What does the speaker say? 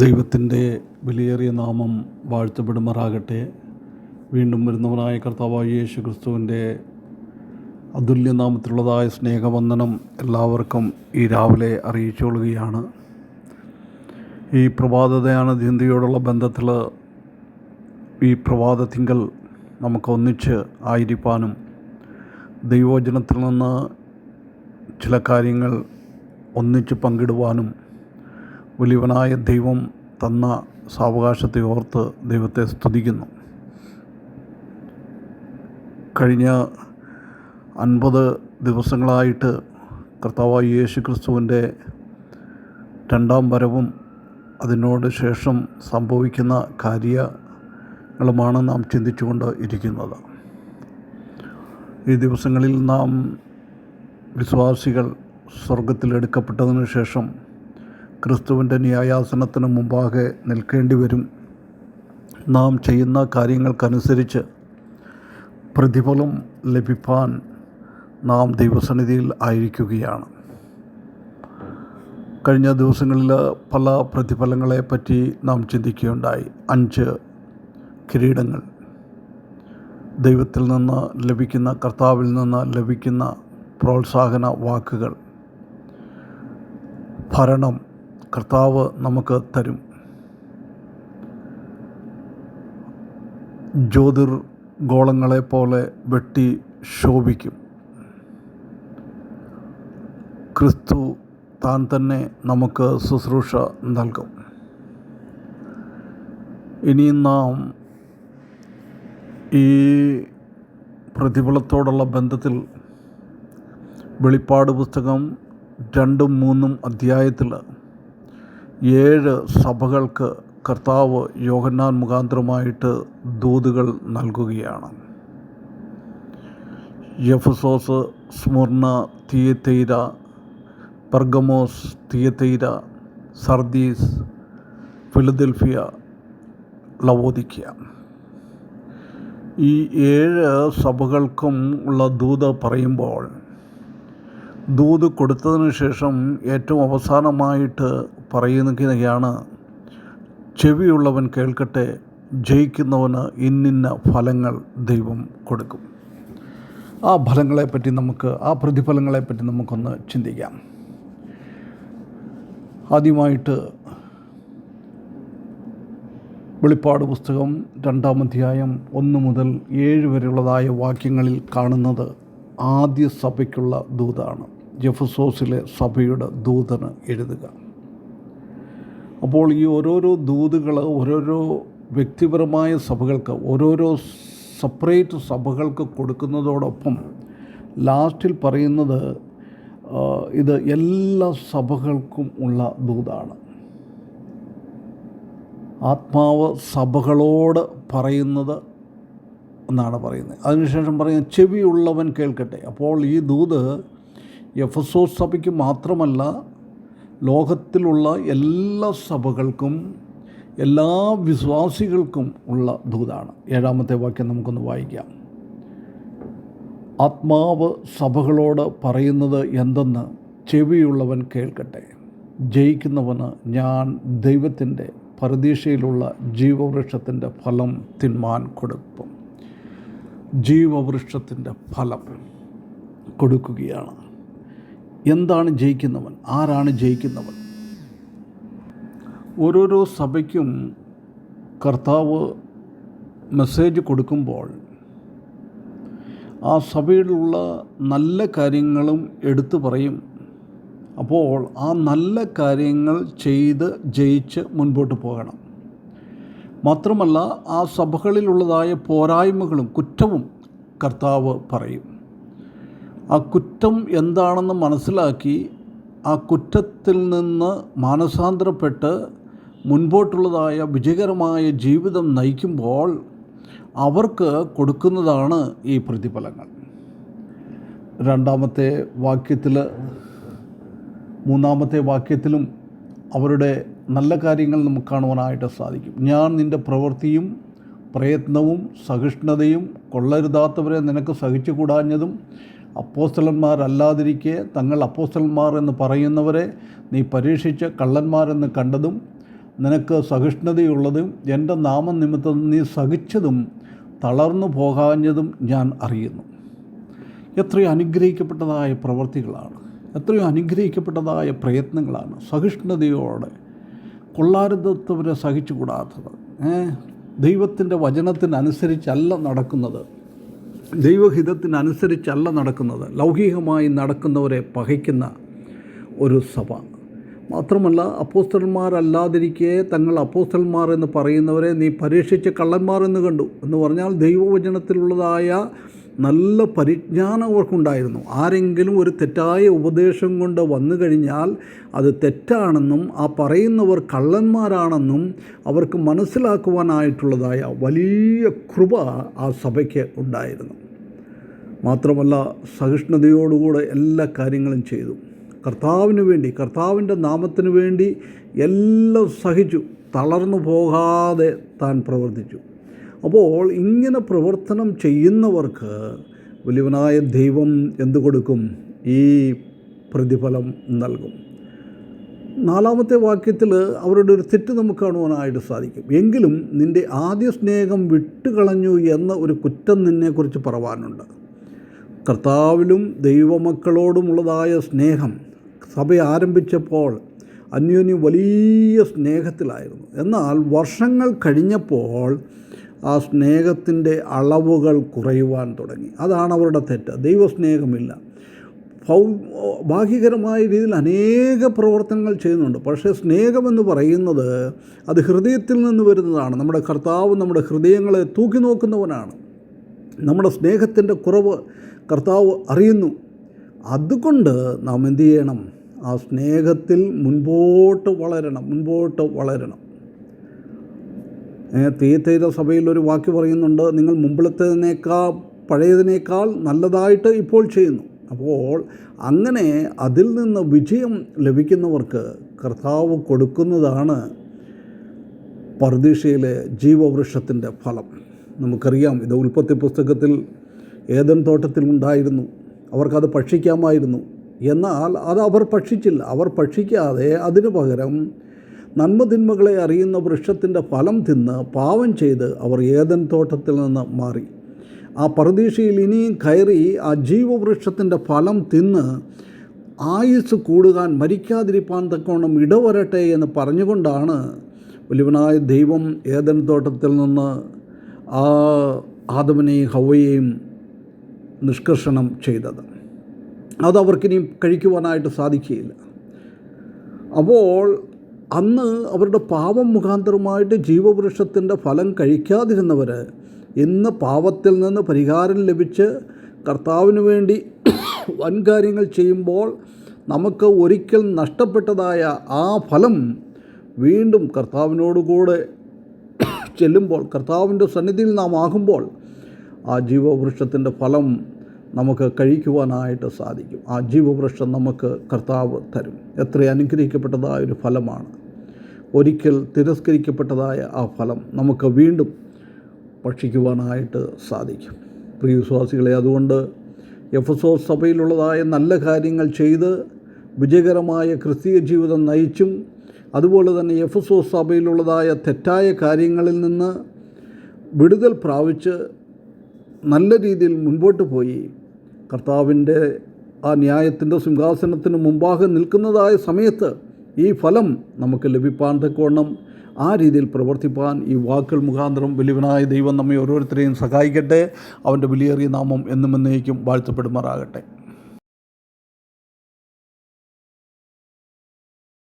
ദൈവത്തിന്റെ വിലയേറിയ നാമം വാഴ്ത്തപ്പെടുമാറാകട്ടെ. വീണ്ടും വരുന്നവനായ കർത്താവായ യേശു ക്രിസ്തുവിന്റെ അതുല്യനാമത്തിലുള്ളതായ സ്നേഹവന്ദനം എല്ലാവർക്കും ഈ രാവിലെ അറിയിച്ചുകൊള്ളുകയാണ്. ഈ പ്രഭാതതയാണ് ചിന്തയോടുള്ള ബന്ധത്തിൽ ഈ പ്രഭാതത്തിങ്കൽ നമുക്ക് ഒന്നിച്ച് ആയിരിക്കാനും ദൈവോചനത്തിൽ നിന്ന് ചില കാര്യങ്ങൾ ഒന്നിച്ച് പങ്കിടുവാനും വലിയവനായ ദൈവം തന്ന സാവകാശത്തെ ഓർത്ത് ദൈവത്തെ സ്തുതിക്കുന്നു. കഴിഞ്ഞ അൻപത് ദിവസങ്ങളായിട്ട് കർത്താവായ യേശു ക്രിസ്തുവിന്റെ രണ്ടാം വരവും അതിനോട് ശേഷം സംഭവിക്കുന്ന കാര്യങ്ങളുമാണ് നാം ചിന്തിച്ചുകൊണ്ട് ഇരിക്കുന്നത്. ഈ ദിവസങ്ങളിൽ നാം വിശ്വാസികൾ സ്വർഗത്തിലെടുക്കപ്പെട്ടതിന് ശേഷം ക്രിസ്തുവിന്റെ ന്യായാസനത്തിന് മുമ്പാകെ നിൽക്കേണ്ടി വരും. നാം ചെയ്യുന്ന കാര്യങ്ങൾക്കനുസരിച്ച് പ്രതിഫലം ലഭിപ്പാൻ നാം ദൈവസന്നിധിയിൽ ആയിരിക്കുകയാണ്. കഴിഞ്ഞ ദിവസങ്ങളിൽ പല പ്രതിഫലങ്ങളെപ്പറ്റി നാം ചിന്തിക്കുകയുണ്ടായി. അഞ്ച് കിരീടങ്ങൾ. ദൈവത്തിൽ നിന്ന് ലഭിക്കുന്ന കർത്താവിൽ നിന്ന് ലഭിക്കുന്ന പ്രോത്സാഹന വാക്കുകൾ. ഭരണം. കർത്താവ് നമുക്ക് തരും. ജ്യോതിർ ഗോളങ്ങളെ പോലെ വെട്ടി ശോഭിക്കും. ക്രിസ്തു താൻ തന്നെ നമുക്ക് ശുശ്രൂഷ നൽകും. ഇനി നാം ഈ പ്രതിഫലത്തോടുള്ള ബന്ധത്തിൽ വെളിപ്പാട് പുസ്തകം രണ്ടും മൂന്നും അധ്യായത്തിൽ ഏഴ് സഭകൾക്ക് കർത്താവ് യോഹന്നാൻ മുഖാന്തരമായിട്ട് ദൂതുകൾ നൽകുകയാണ്. Ephesus Smyrna Thyatira Pergamos Thyatira Sardis Philadelphia Laodicea ഈ ഏഴ് സഭകൾക്കും ഉള്ള ദൂത് പറയുമ്പോൾ ദൂത് കൊടുത്തതിന് ശേഷം ഏറ്റവും അവസാനമായിട്ട് പറയുന്നതാണ് ചെവിയുള്ളവൻ കേൾക്കട്ടെ ജയിക്കുന്നവന് ഇന്നിന്ന ഫലങ്ങൾ ദൈവം കൊടുക്കും. ആ ഫലങ്ങളെപ്പറ്റി നമുക്ക് ആ പ്രതിഫലങ്ങളെപ്പറ്റി നമുക്കൊന്ന് ചിന്തിക്കാം. ആദ്യമായിട്ട് വെളിപ്പാട് പുസ്തകം രണ്ടാം അധ്യായം ഒന്ന് മുതൽ ഏഴ് വരെയുള്ളതായ വാക്യങ്ങളിൽ കാണുന്നത് ആദ്യ സഭയ്ക്കുള്ള ദൂതാണ്. ജെഫസോസിലെ സഭയുടെ ദൂതന് എഴുതുക. അപ്പോൾ ഈ ഓരോരോ ദൂതുകൾ ഓരോരോ വ്യക്തിപരമായ സഭകൾക്ക് ഓരോരോ സെപ്പറേറ്റ് സഭകൾക്ക് കൊടുക്കുന്നതോടൊപ്പം ലാസ്റ്റിൽ പറയുന്നത് ഇത് എല്ലാ സഭകൾക്കും ഉള്ള ദൂതാണ്. ആത്മാവ് സഭകളോട് പറയുന്നത് എന്നാണ് പറയുന്നത്. അതിനുശേഷം പറയുന്നത് ചെവിയുള്ളവൻ കേൾക്കട്ടെ. അപ്പോൾ ഈ ദൂത് എഫ് എസ് സഭയ്ക്ക് മാത്രമല്ല ലോകത്തിലുള്ള എല്ലാ സഭകൾക്കും എല്ലാ വിശ്വാസികൾക്കും ഉള്ള ദൂതാണ്. ഏഴാമത്തെ വാക്യം നമുക്കൊന്ന് വായിക്കാം. ആത്മാവ് സഭകളോട് പറയുന്നത് എന്തെന്ന് ചെവിയുള്ളവൻ കേൾക്കട്ടെ. ജയിക്കുന്നവന് ഞാൻ ദൈവത്തിന്റെ പരദീക്ഷയിലുള്ള ജീവവൃക്ഷത്തിന്റെ ഫലം തിന്മാൻ കൊടുക്കും. ജീവവൃക്ഷത്തിന്റെ ഫലം കൊടുക്കുകയാണ്. എന്താണ് ജയിക്കുന്നവൻ? ആരാണ് ജയിക്കുന്നവൻ? ഓരോരോ സഭയ്ക്കും കർത്താവ് മെസ്സേജ് കൊടുക്കുമ്പോൾ ആ സഭയിലുള്ള നല്ല കാര്യങ്ങളും എടുത്തു പറയും. അപ്പോൾ ആ നല്ല കാര്യങ്ങൾ ചെയ്ത് ജയിച്ച് മുൻപോട്ട് പോകണം. മാത്രമല്ല ആ സഭകളിലുള്ളതായ പോരായ്മകളും കുറ്റവും കർത്താവ് പറയും. ആ കുറ്റം എന്താണെന്ന് മനസ്സിലാക്കി ആ കുറ്റത്തിൽ നിന്ന് മാനസാന്തരപ്പെട്ട് മുൻപോട്ടുള്ളതായ വിജയകരമായ ജീവിതം നയിക്കുമ്പോൾ അവർക്ക് കൊടുക്കുന്നതാണ് ഈ പ്രതിഫലങ്ങൾ. രണ്ടാമത്തെ വാക്യത്തിൽ മൂന്നാമത്തെ വാക്യത്തിലും അവരുടെ നല്ല കാര്യങ്ങൾ നമുക്ക് കാണുവാനായിട്ട് സാധിക്കും. ഞാൻ നിന്റെ പ്രവൃത്തിയും പ്രയത്നവും സഹിഷ്ണുതയും കൊള്ളരുതാത്തവരെ നിനക്ക് സഹിച്ചുകൂടാഞ്ഞതും അപ്പോസ്തലന്മാരല്ലാതിരിക്കെ തങ്ങൾ അപ്പോസ്തലന്മാർ എന്ന് പറയുന്നവരെ നീ പരീക്ഷിച്ച് കള്ളന്മാരെന്ന് കണ്ടതും നിനക്ക് സഹിഷ്ണുതയുള്ളതും എന്റെ നാമം നിമിത്തം നീ സഹിച്ചതും തളർന്നു പോകാഞ്ഞതും ഞാൻ അറിയുന്നു. എത്രയോ അനുഗ്രഹിക്കപ്പെട്ടതായ പ്രവൃത്തികളാണ് എത്രയോ അനുഗ്രഹിക്കപ്പെട്ടതായ പ്രയത്നങ്ങളാണ്. സഹിഷ്ണുതയോടെ കൊള്ളാരുതത്വരെ സഹിച്ചുകൂടാത്തത്? ദൈവത്തിന്റെ വചനത്തിനനുസരിച്ചല്ല നടക്കുന്നത്. ദൈവഹിതത്തിനനുസരിച്ചല്ല നടക്കുന്നത്. ലൗകികമായി നടക്കുന്നവരെ പകയ്ക്കുന്ന ഒരു സഭ. മാത്രമല്ല അപ്പോസ്റ്റന്മാരല്ലാതിരിക്കെ തങ്ങൾ അപ്പോസ്റ്റന്മാർ എന്ന് പറയുന്നവരെ നീ പരീക്ഷിച്ച് കള്ളന്മാർ എന്ന് കണ്ടു. എന്ന് പറഞ്ഞാൽ ദൈവവചനത്തിലുള്ളതായ നല്ല പരിജ്ഞാനം അവർക്കുണ്ടായിരുന്നു. ആരെങ്കിലും ഒരു തെറ്റായ ഉപദേശം കൊണ്ട് വന്നു കഴിഞ്ഞാൽ അത് തെറ്റാണെന്നും ആ പറയുന്നവർ കള്ളന്മാരാണെന്നും അവർക്ക് മനസ്സിലാക്കുവാനായിട്ടുള്ളതായ വലിയ കൃപ ആ സഭയ്ക്ക് ഉണ്ടായിരുന്നു. മാത്രമല്ല സഹിഷ്ണുതയോടുകൂടെ എല്ലാ കാര്യങ്ങളും ചെയ്തു. കർത്താവിന് വേണ്ടി കർത്താവിന്റെ നാമത്തിന് വേണ്ടി എല്ലാം സഹിച്ചു. തളർന്നു പോകാതെ താൻ പ്രവർത്തിച്ചു. അപ്പോൾ ഇങ്ങനെ പ്രവർത്തനം ചെയ്യുന്നവർക്ക് വലിയവനായ ദൈവം എന്തു കൊടുക്കും? ഈ പ്രതിഫലം നൽകും. നാലാമത്തെ വാക്യത്തിൽ അവരുടെ ഒരു തെറ്റ് നമുക്ക് കാണുവാനായിട്ട് സാധിക്കും. എങ്കിലും നിന്റെ ആദ്യ സ്നേഹം വിട്ടുകളഞ്ഞു എന്ന ഒരു കുറ്റം നിന്നെക്കുറിച്ച് പറവാനുണ്ട് കർത്താവിലും ദൈവമക്കളോടുമുള്ളതായ സ്നേഹം സഭ ആരംഭിച്ചപ്പോൾ അന്യോന്യം വലിയ സ്നേഹത്തിലായിരുന്നു. എന്നാൽ വർഷങ്ങൾ കഴിഞ്ഞപ്പോൾ ആ സ്നേഹത്തിന്റെ അളവുകൾ കുറയുവാൻ തുടങ്ങി. അതാണ് അവരുടെ തെറ്റ്. ദൈവസ്നേഹമില്ല. ഭൗ ബാഹ്യകരമായ രീതിയിൽ അനേക പ്രവർത്തനങ്ങൾ ചെയ്യുന്നുണ്ട്. പക്ഷേ സ്നേഹമെന്ന് പറയുന്നത് അത് ഹൃദയത്തിൽ നിന്ന് വരുന്നതാണ്. നമ്മുടെ കർത്താവ് നമ്മുടെ ഹൃദയങ്ങളെ തൂക്കി നോക്കുന്നവനാണ്. നമ്മുടെ സ്നേഹത്തിന്റെ കുറവ് കർത്താവ് അറിയുന്നു. അതുകൊണ്ട് നാം എന്തു ചെയ്യണം? ആ സ്നേഹത്തിൽ മുൻപോട്ട് വളരണം മുൻപോട്ട് വളരണം. തീയത്തൈത സഭയിൽ ഒരു വാക്ക് പറയുന്നുണ്ട് നിങ്ങൾ മുമ്പിലത്തേതിനേക്കാൾ പഴയതിനേക്കാൾ നല്ലതായിട്ട് ഇപ്പോൾ ചെയ്യുന്നു. അപ്പോൾ അങ്ങനെ അതിൽ നിന്ന് വിജയം ലഭിക്കുന്നവർക്ക് കർത്താവ് കൊടുക്കുന്നതാണ് പർദീഷയിലെ ജീവവൃക്ഷത്തിന്റെ ഫലം. നമുക്കറിയാം. ഇത് ഉൽപ്പത്തി പുസ്തകത്തിൽ ഏതൻ തോട്ടത്തിൽ ഉണ്ടായിരുന്നു. അവർക്കത് ഭക്ഷിക്കാമായിരുന്നു. എന്നാൽ അത് അവർ ഭക്ഷിച്ചില്ല. അവർ ഭക്ഷിക്കാതെ അതിനു പകരം നന്മതിന്മകളെ അറിയുന്ന വൃക്ഷത്തിന്റെ ഫലം തിന്ന് പാവം ചെയ്ത് അവർ ഏതൻ തോട്ടത്തിൽ നിന്ന് മാറി. ആ പ്രതീക്ഷയിൽ ഇനിയും കയറി ആ ജീവവൃക്ഷത്തിന്റെ ഫലം തിന്ന് ആയുസ് കൂടുകാൻ മരിക്കാതിരിപ്പാൻ തക്കവണ്ണം ഇടവരട്ടെ എന്ന് പറഞ്ഞുകൊണ്ടാണ് വലിയവനായ ദൈവം ഏതൻ തോട്ടത്തിൽ നിന്ന് ആ ആദമനെയും ഹവയെയും നിഷ്കർഷണം ചെയ്തത്. അത് അവർക്കിനിയും കഴിക്കുവാനായിട്ട് സാധിക്കുകയില്ല. അപ്പോൾ അന്ന് അവരുടെ പാപം മുഖാന്തരമായിട്ട് ജീവവൃക്ഷത്തിന്റെ ഫലം കഴിക്കാതിരുന്നവർ ഇന്ന് പാപത്തിൽ നിന്ന് പരിഹാരം ലഭിച്ച് കർത്താവിന് വേണ്ടി വൻകാര്യങ്ങൾ ചെയ്യുമ്പോൾ നമുക്ക് ഒരിക്കൽ നഷ്ടപ്പെട്ടതായ ആ ഫലം വീണ്ടും കർത്താവിനോടുകൂടെ ചെല്ലുമ്പോൾ കർത്താവിന്റെ സന്നിധിയിൽ നാം ആകുമ്പോൾ ആ ജീവവൃക്ഷത്തിന്റെ ഫലം നമുക്ക് കഴിക്കുവാനായിട്ട് സാധിക്കും. ആ ജീവവൃക്ഷം നമുക്ക് കർത്താവ് തരും. എത്ര അനുഗ്രഹിക്കപ്പെട്ടതായ ഒരു ഫലമാണ്. ഒരിക്കൽ തിരസ്കരിക്കപ്പെട്ടതായ ആ ഫലം നമുക്ക് വീണ്ടും ഭക്ഷിക്കുവാനായിട്ട് സാധിക്കും. പ്രിയ വിശ്വാസികളെ അതുകൊണ്ട് എഫ് എസ് ഒ സഭയിലുള്ളതായ നല്ല കാര്യങ്ങൾ ചെയ്ത് വിജയകരമായ ക്രിസ്തീയ ജീവിതം നയിച്ചും അതുപോലെ തന്നെ എഫ് എസ് ഒ സഭയിലുള്ളതായ തെറ്റായ കാര്യങ്ങളിൽ നിന്ന് വിടുതൽ പ്രാപിച്ച് നല്ല രീതിയിൽ മുൻപോട്ട് പോയി. കർത്താവിന്റെ ആ ന്യായത്തിന്റെ സിംഹാസനത്തിന് മുമ്പാകെ നിൽക്കുന്നതായ സമയത്ത് ഈ ഫലം നമുക്ക് ലഭിപ്പാൻ തക്കവണ്ണം ആ രീതിയിൽ പ്രവർത്തിപ്പാൻ ഈ വാക്കുകൾ മുഖാന്തരം വലിയവനായ ദൈവം നമ്മെ ഓരോരുത്തരെയും സഹായിക്കട്ടെ. അവന്റെ വിലയേറിയ നാമം എന്നും എന്നേക്കും വാഴ്ത്തപ്പെടുമാറാകട്ടെ.